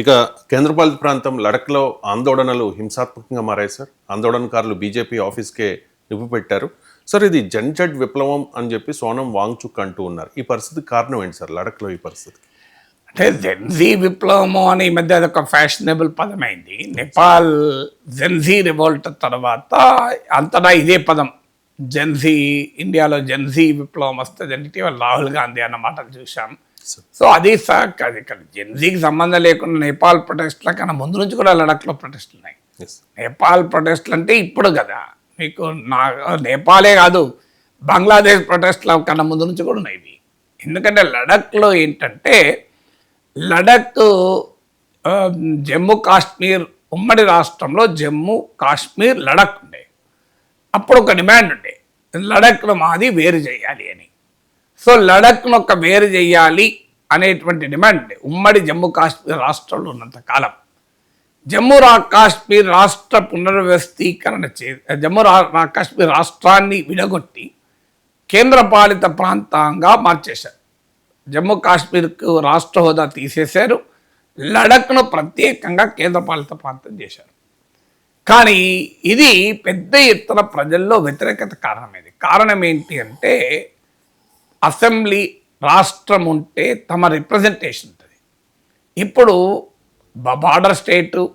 ఇక కేంద్రపాలిత ప్రాంతం లడఖ్లో ఆందోళనలు హింసాత్మకంగా మారాయి సార్. ఆందోళనకారులు బీజేపీ ఆఫీస్కే నిప్పు పెట్టారు. సార్ ఇది జన్జడ్ విప్లవం అని చెప్పి సోనం వాంగ్చుక్ అంటూ ఉన్నారు. ఈ పరిస్థితి కారణం ఏంటి సార్? లడఖ్లో ఈ పరిస్థితి. అంటే జెన్జీ విప్లవము అని ఈ మధ్య అదొక ఫ్యాషనబుల్ పదమైంది నేపాల్ జెన్జీ రివోల్ట్ తర్వాత అంతటా ఇదే పదం. జెన్జీ ఇండియాలో జెన్జీ విప్లవం వస్తుంది అంటే ఇటీవల రాహుల్ గాంధీ అన్న మాటలు చూశాం. సో అది సార్ అది ఇక్కడ జెన్జీకి సంబంధం లేకుండా నేపాల్ ప్రొటెస్ట్ల కన్నా ముందు నుంచి కూడా లడఖ్లో ప్రొటెస్ట్లు ఉన్నాయి. నేపాల్ ప్రొటెస్ట్లు అంటే ఇప్పుడు కదా మీకు నా నేపాలే కాదు బంగ్లాదేశ్ ప్రొటెస్ట్ల కన్నా ముందు నుంచి కూడా ఉన్నాయి ఇవి. ఎందుకంటే లడఖ్లో ఏంటంటే లడఖ్ ఆ, జమ్మూ కాశ్మీర్ ఉమ్మడి రాష్ట్రంలో జమ్మూ కాశ్మీర్ లడఖ్ ఉండే. అప్పుడు ఒక డిమాండ్ ఉండే లడఖ్ను మాది వేరు చేయాలి అని. సో లడఖ్ను ఒక వేరు చేయాలి అనేటువంటి డిమాండ్ ఉమ్మడి జమ్మూ కాశ్మీర్ రాష్ట్రంలో ఉన్నంత కాలం. జమ్మూ రా కాశ్మీర్ రాష్ట్ర పునర్వ్యవస్థీకరణ చే జమ్మూ రా రా- కాశ్మీర్ రాష్ట్రాన్ని విడగొట్టి కేంద్రపాలిత ప్రాంతంగా మార్చేశారు. జమ్మూ కాశ్మీర్కు రాష్ట్ర హోదా తీసేశారు. లడఖ్ను ప్రత్యేకంగా కేంద్రపాలిత ప్రాంతం చేశారు. కానీ ఇది పెద్ద ఎత్తున ప్రజల్లో వ్యతిరేకత కారణమైంది. కారణం ఏంటి అంటే అసెంబ్లీ రాష్ట్రం ఉంటే తమ రిప్రజెంటేషన్ ఉంటుంది. ఇప్పుడు బ- బార్డర్ స్టేటు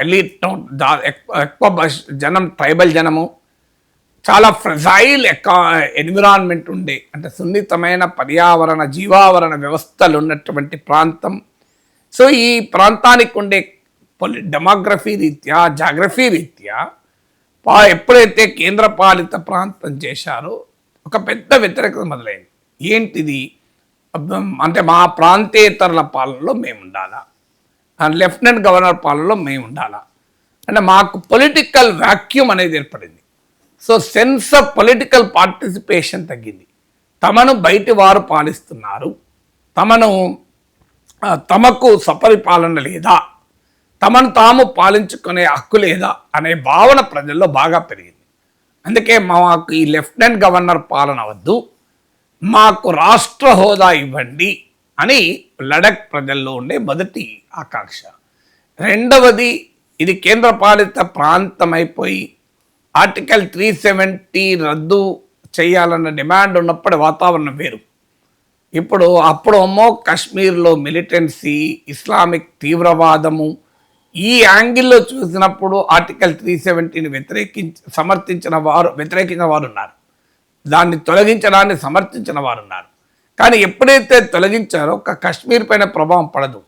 ఎలీట్ దా- ఎక్కువ ఎక్కువ జనం ట్రైబల్ జనము చాలా ఫ్రెజైల్ ఎకా ఎన్విరాన్మెంట్ ఉండే అంటే సున్నితమైన పర్యావరణ జీవావరణ వ్యవస్థలు ఉన్నటువంటి ప్రాంతం. సో ఈ ప్రాంతానికి ఉండే పొలి డెమోగ్రఫీ రీత్యా జాగ్రఫీ రీత్యా ఎప్పుడైతే కేంద్రపాలిత ప్రాంతం చేశారో ఒక పెద్ద వ్యతిరేకత మొదలైంది. ఏంటిది? అంటే మా ప్రాంతేతరుల పాలనలో మేము ఉండాలా లెఫ్టినెంట్ గవర్నర్ పాలనలో మేము ఉండాలా అంటే మాకు పొలిటికల్ వాక్యూమ్ అనేది ఏర్పడింది. So sense of political participation తగ్గింది. తమను బయటి వారు పాలిస్తున్నారు. తమను తమకు సపరిపాలన లేదా? తమను తాము పాలించుకునే హక్కు లేదా? అనే భావన ప్రజల్లో బాగా పెరిగింది. అందుకే మాకు ఈ లెఫ్టినెంట్ గవర్నర్ పాలన వద్దు మాకు రాష్ట్ర హోదా ఇవ్వండి అని లడక్ ప్రజల్లో ఉండే మొదటి ఆకాంక్ష. రెండవది ఇది కేంద్రపాలిత ప్రాంతం అయిపోయి ఆర్టికల్ త్రీ సెవెంటీ రద్దు చేయాలన్న డిమాండ్ ఉన్నప్పుడు వాతావరణం వేరు. ఇప్పుడు అప్పుడు ఏమో కాశ్మీర్లో మిలిటెన్సీ ఇస్లామిక్ తీవ్రవాదము ఈ యాంగిల్లో చూసినప్పుడు ఆర్టికల్ త్రీ సెవెంటీని వ్యతిరేకించి సమర్థించిన వారు వ్యతిరేకించిన వారు ఉన్నారు దాన్ని తొలగించడాన్ని సమర్థించిన వారు ఉన్నారు కానీ ఎప్పుడైతే తొలగించారో ఒక కశ్మీర్ పైన ప్రభావం పడదు.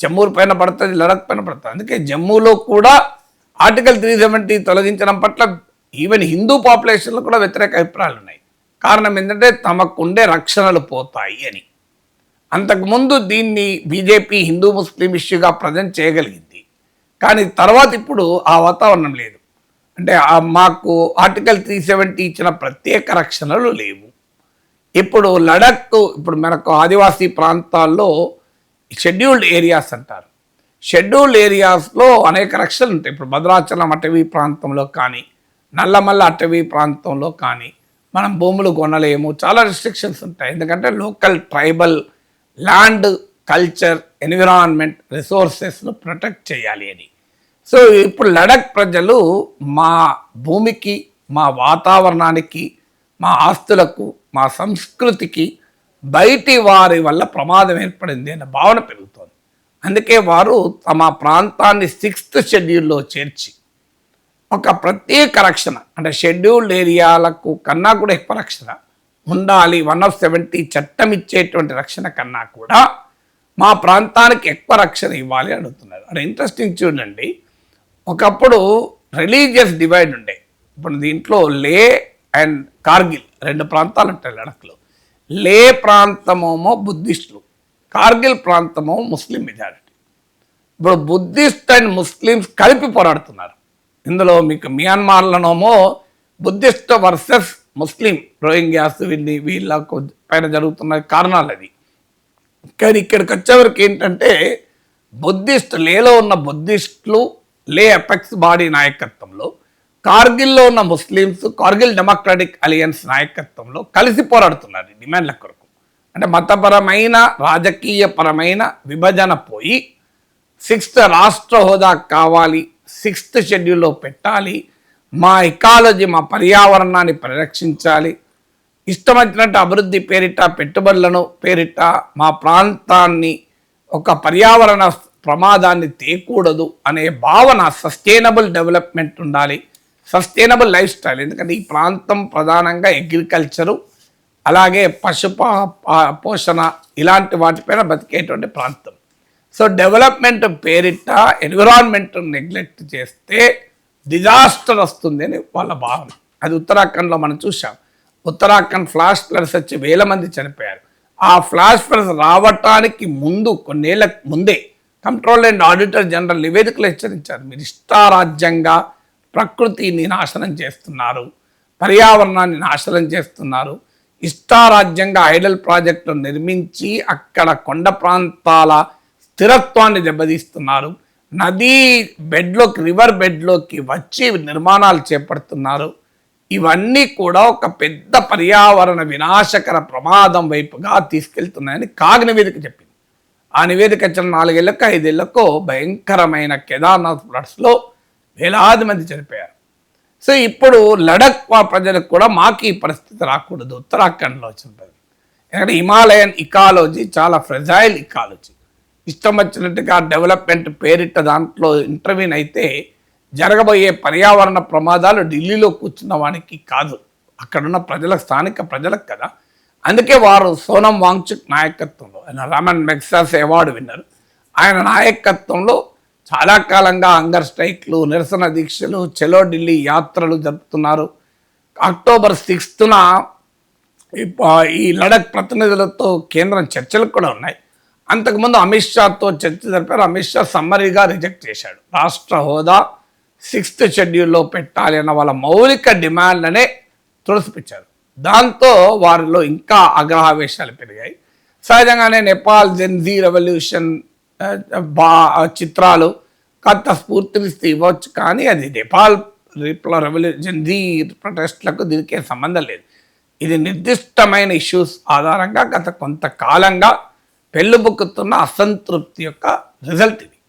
జమ్మూ పైన పడుతుంది లడక్ పైన పడుతుంది. అందుకే జమ్మూలో కూడా ఆర్టికల్ త్రీ సెవెంటీ తొలగించడం పట్ల ఈవెన్ హిందూ పాపులేషన్లో కూడా వ్యతిరేక అభిప్రాయాలు ఉన్నాయి. కారణం ఏంటంటే తమకుండే రక్షణలు పోతాయి అని. అంతకుముందు దీన్ని బీజేపీ హిందూ ముస్లిం ఇష్యూగా ప్రజెంట్ చేయగలిగింది. కానీ తర్వాత ఇప్పుడు ఆ వాతావరణం లేదు. అంటే మాకు ఆర్టికల్ త్రీ సెవెంటీ ఇచ్చిన ప్రత్యేక రక్షణలు లేవు. ఇప్పుడు లడక్ ఇప్పుడు మనకు ఆదివాసీ ప్రాంతాల్లో షెడ్యూల్డ్ ఏరియాస్ అంటారు. షెడ్యూల్డ్ ఏరియాస్లో అనేక రక్షణలు ఉంటాయి. ఇప్పుడు భద్రాచలం అటవీ ప్రాంతంలో కానీ నల్లమల్ల అటవీ ప్రాంతంలో కానీ మనం భూములు కొనలేము. చాలా రిస్ట్రిక్షన్స్ ఉంటాయి. ఎందుకంటే local tribal land culture environment రిసోర్సెస్ను protect చేయాలి అని సో ఇప్పుడు లడక్ ప్రజలు మా భూమికి మా వాతావరణానికి మా ఆస్తులకు మా సంస్కృతికి బయటి వారి వల్ల ప్రమాదం ఏర్పడింది అనే భావన పెరుగుతోంది. అందుకే వారు తమ ప్రాంతాన్ని సిక్స్త్ షెడ్యూల్లో చేర్చి ఒక ప్రత్యేక రక్షణ అంటే షెడ్యూల్డ్ ఏరియాలకు కన్నా కూడా ఎక్కువ రక్షణ ఉండాలి వన్ ఆఫ్ సెవెంటీ చట్టం ఇచ్చేటువంటి రక్షణ కన్నా కూడా మా ప్రాంతానికి ఎక్కువ రక్షణ ఇవ్వాలి అని అడుగుతున్నారు. అంటే ఇంట్రెస్టింగ్ చూడండి. ఒకప్పుడు రిలీజియస్ డివైడ్ ఉండే. ఇప్పుడు దీంట్లో లే అండ్ కార్గిల్ రెండు ప్రాంతాలు ఉంటాయి లడఖ్లో. లే ప్రాంతమేమో బుద్ధిస్టులు కార్గిల్ ప్రాంతమో ముస్లిం మెజారిటీ ఇప్పుడు బుద్ధిస్ట్ అండ్ ముస్లిమ్స్ కలిపి పోరాడుతున్నారు. ఇందులో మీకు మియాన్మార్లోనేమో బుద్ధిస్ట్ వర్సెస్ ముస్లిం రోహింగ్యాస్ వీళ్ళని వీళ్ళకు పైన జరుగుతున్న కారణాలు అది. కానీ ఇక్కడికి వచ్చేవరకు ఏంటంటే బుద్ధిస్ట్ లేలో ఉన్న బుద్ధిస్టులు లే ఎఫెక్స్ బాడీ నాయకత్వంలో కార్గిల్లో ఉన్న ముస్లిమ్స్ కార్గిల్ డెమోక్రాటిక్ అలియన్స్ నాయకత్వంలో కలిసి పోరాడుతున్నారు డిమాండ్ల కొరకు. అంటే మతపరమైన రాజకీయపరమైన విభజన పోయి సిక్స్త్ రాష్ట్ర హోదా కావాలి సిక్స్త్ షెడ్యూల్లో పెట్టాలి మా ఎకాలజీ మా పర్యావరణాన్ని పరిరక్షించాలి ఇష్టం వచ్చినట్టు అభివృద్ధి పేరిట పెట్టుబడులను పేరిట మా ప్రాంతాన్ని ఒక పర్యావరణ ప్రమాదాన్ని తేకూడదు అనే భావన సస్టైనబుల్ డెవలప్మెంట్ ఉండాలి. సస్టైనబుల్ లైఫ్ స్టైల్ ఎందుకంటే ఈ ప్రాంతం ప్రధానంగా అగ్రికల్చరు అలాగే పశు పోషణ ఇలాంటి వాటిపైన బతికేటువంటి ప్రాంతం. సో డెవలప్మెంట్ పేరిట ఎన్విరాన్మెంట్ నెగ్లెక్ట్ చేస్తే డిజాస్టర్ వస్తుంది అని వాళ్ళ భావన. అది ఉత్తరాఖండ్లో మనం చూసాం ఉత్తరాఖండ్ ఫ్లాష్ ఫ్లడ్స్ వచ్చి వేల మంది చనిపోయారు. ఆ ఫ్లాష్ ఫ్లడ్స్ రావటానికి ముందు కొన్నేళ్ళ ముందే కంట్రోల్ అండ్ ఆడిటర్ జనరల్ నివేదికలు హెచ్చరించారు. మీరు ఇష్టారాజ్యంగా ప్రకృతిని నాశనం చేస్తున్నారు పర్యావరణాన్ని నాశనం చేస్తున్నారు. ఇష్టారాజ్యంగా ఐడల్ ప్రాజెక్టు నిర్మించి అక్కడ కొండ ప్రాంతాల స్థిరత్వాన్ని దెబ్బతీస్తున్నారు. నదీ బెడ్లోకి రివర్ బెడ్లోకి వచ్చి నిర్మాణాలు చేపడుతున్నారు. ఇవన్నీ కూడా ఒక పెద్ద పర్యావరణ వినాశకర ప్రమాదం వైపుగా తీసుకెళ్తున్నాయని కాగ్ నివేదిక చెప్పింది. ఆ నివేదిక వచ్చిన నాలుగేళ్ళకు ఐదేళ్ళకు భయంకరమైన కేదార్నాథ్ ఫ్లడ్స్లో వేలాది మంది చనిపోయారు. సో ఇప్పుడు లడక్ వా- ప్రజలకు కూడా మాకు ఈ పరిస్థితి రాకూడదు. ఉత్తరాఖండ్లో వచ్చిన ఎందుకంటే హిమాలయన్ ఇకాలజీ చాలా ఫ్రెజైల్ ఇకాలజీ. ఇష్టం వచ్చినట్టుగా డెవలప్మెంట్ పేరిట దాంట్లో ఇంటర్వ్యూన్ అయితే జరగబోయే పర్యావరణ ప్రమాదాలు ఢిల్లీలో కూర్చున్న వానికి కాదు. అక్కడున్న ప్రజల స్థానిక ప్రజలకు కదా. అందుకే వారు సోనం వాంగ్చుక్ నాయకత్వంలో ఆయన రామన్ మెక్సాస్ అవార్డు విన్నారు. ఆయన నాయకత్వంలో చాలా కాలంగా హంగర్ స్ట్రైక్లు నిరసన దీక్షలు చెలో ఢిల్లీ యాత్రలు జరుపుతున్నారు. అక్టోబర్ సిక్స్త్న ఈ లడక్ ప్రతినిధులతో కేంద్రం చర్చలు కూడా ఉన్నాయి. అంతకుముందు అమిత్ షాతో చర్చ జరిపారు. అమిత్ షా సమ్మరీగా రిజెక్ట్ చేశాడు. రాష్ట్ర హోదా సిక్స్త్ షెడ్యూల్లో పెట్టాలి అన్న వాళ్ళ మౌలిక డిమాండ్లనే తులసిపించారు దాంతో వారిలో ఇంకా ఆగ్రహావేశాలు పెరిగాయి. సహజంగానే నేపాల్ జెన్జీ రెవల్యూషన్ బా చిత్రాలు కొంత స్ఫూర్తినిస్తే ఇవ్వచ్చు. కానీ అది నేపాల్ రిప్ల రెవల్యూ జెన్జీ ప్రొటెస్ట్లకు దీనికి సంబంధం లేదు. ఇది నిర్దిష్టమైన ఇష్యూస్ ఆధారంగా గత కొంతకాలంగా పెళ్ళుబుక్కుతున్న అసంతృప్తి యొక్క రిజల్ట్ ఇది.